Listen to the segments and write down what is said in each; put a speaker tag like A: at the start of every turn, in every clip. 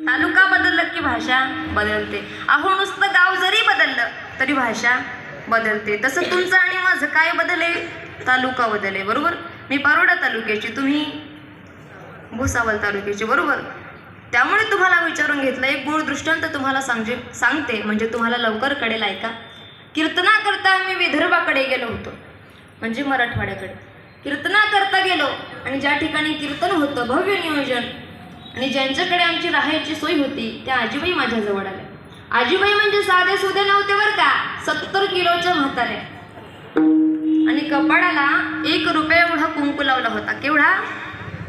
A: तालुका बदललं की भाषा बदलते. अहो नुसतं गाव जरी बदललं तरी भाषा बदलते. तसं तुमचं आणि माझं काय बदले तालुका बदले बरोबर? मी पारोडा तालुक्याची तुम्ही भुसावल तालुक्याची बरोबर? त्यामुळे तुम्हाला विचारून घेतलं एक गुण दृष्टांत तुम्हाला सांगजे सांगते. म्हणजे तुम्हाला लवकर कळेल ऐका कीर्तना करता आम्ही विदर्भाकडे गेलो होतो म्हणजे मराठवाड्याकडे. कीर्तना करता गेलो आणि ज्या ठिकाणी कीर्तन होतं भव्य नियोजन आणि ज्यांच्याकडे आमची राहायची सोय होती त्या आजीबाई माझ्याजवळ आल्या. आजीबाई म्हणजे साधे सुधे नव्हते बरं का? सत्तर किलोच्या म्हाताऱ्या आणि कपाडाला एक रुपया एवढा कुंकू लावला होता. केवढा?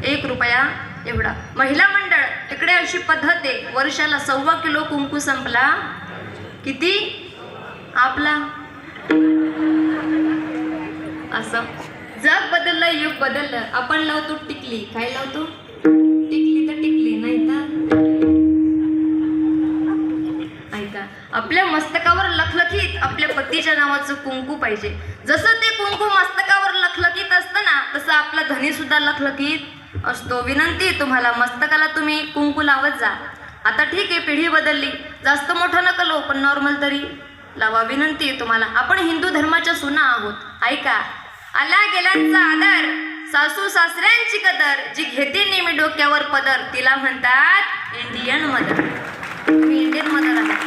A: एक रुपया एवढा. महिला मंडळ इकडे अशी पद्धत आहे. वर्षाला सव्वा किलो कुंकू संपला. किती? आपला? असं. जग बदललं युग बदललं. आपण लावतो टिकली. काय लावतो? आपल्या मस्तकावर लखलखीत आपल्या पतीच्या नावाचं कुंकू पाहिजे. जसं ते कुंकू मस्तकावर लखलखीत असतं ना तसं आपला धनी सुद्धा लखलखीत असतो. विनंती तुम्हाला मस्तकाला तुम्ही कुंकू लावत जा. आता ठीक आहे पिढी बदलली. जास्त मोठं नका लो पण नॉर्मल तरी लावा. विनंती आहे तुम्हाला. आपण हिंदू धर्माच्या सुना आहोत. ऐका. आला गेल्यांचा आदर. सासू सासऱ्यांची कदर. जी घेते नेहमी डोक्यावर पदर. तिला म्हणतात इंडियन मदर तुम्ही इंडियन मदर आहे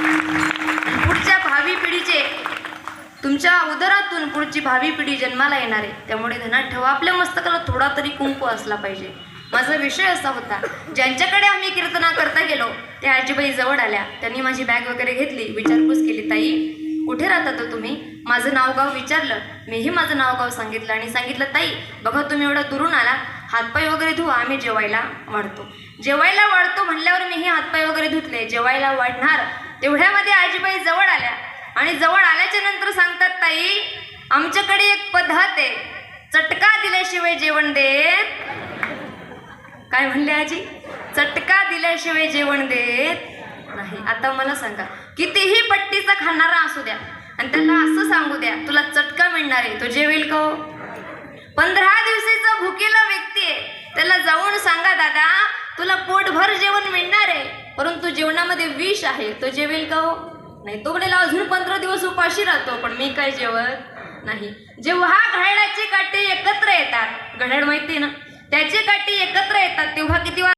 A: तुमच्या उदरातून पुढची भावी पिढी जन्माला येणार. आहे त्यामुळे धनात ठेवा. आपल्या मस्तकाला थोडा तरी कुंकू असला पाहिजे. माझा विषय असा होता. ज्यांच्याकडे आम्ही कीर्तना करता गेलो त्या आजीबाई जवळ आल्या. त्यांनी माझी बॅग वगैरे घेतली. विचारपूस केली ताई कुठे राहतात तुम्ही? माझं नावगाव विचारलं. मीही माझं नावगाव सांगितलं आणि सांगितलं ताई बघा तुम्ही एवढं दुरून आला. हातपाय वगैरे धुवा. आम्ही जेवायला वाढतो. जेवायला वाढतो म्हणल्यावर मीही हातपाय वगैरे धुतले. जेवायला वाढणार. तेवढ्यामध्ये आजीबाई जवळ आल्या. आणि जवळ आल्याच्यानंतर सांगतात ताई आमच्याकडे एक पद्धत आहे. चटका दिल्याशिवाय जेवण देत. काय म्हणले आजी? चटका दिल्याशिवाय जेवण देत नाही. आता मला सांगा कितीही पट्टीचा खाणारा असू द्या आणि त्याला असं सांगू द्या तुला चटका मिळणार आहे तो जेवेल का हो? पंधरा दिवसाचा भुकेला व्यक्ती आहे. त्याला जाऊन सांगा दादा तुला पोटभर जेवण मिळणार आहे परंतु जेवणामध्ये विष आहे तो जेवेल का हो? नाही तो म्हणेल अजून पंधरा दिवस उपाशी राहतो पण मी काय जेवत नाही. जेव्हा घड्याळाचे काटे एकत्र येतात घड्याळ माहिती आहे ना त्याचे काटे एकत्र येतात तेव्हा किती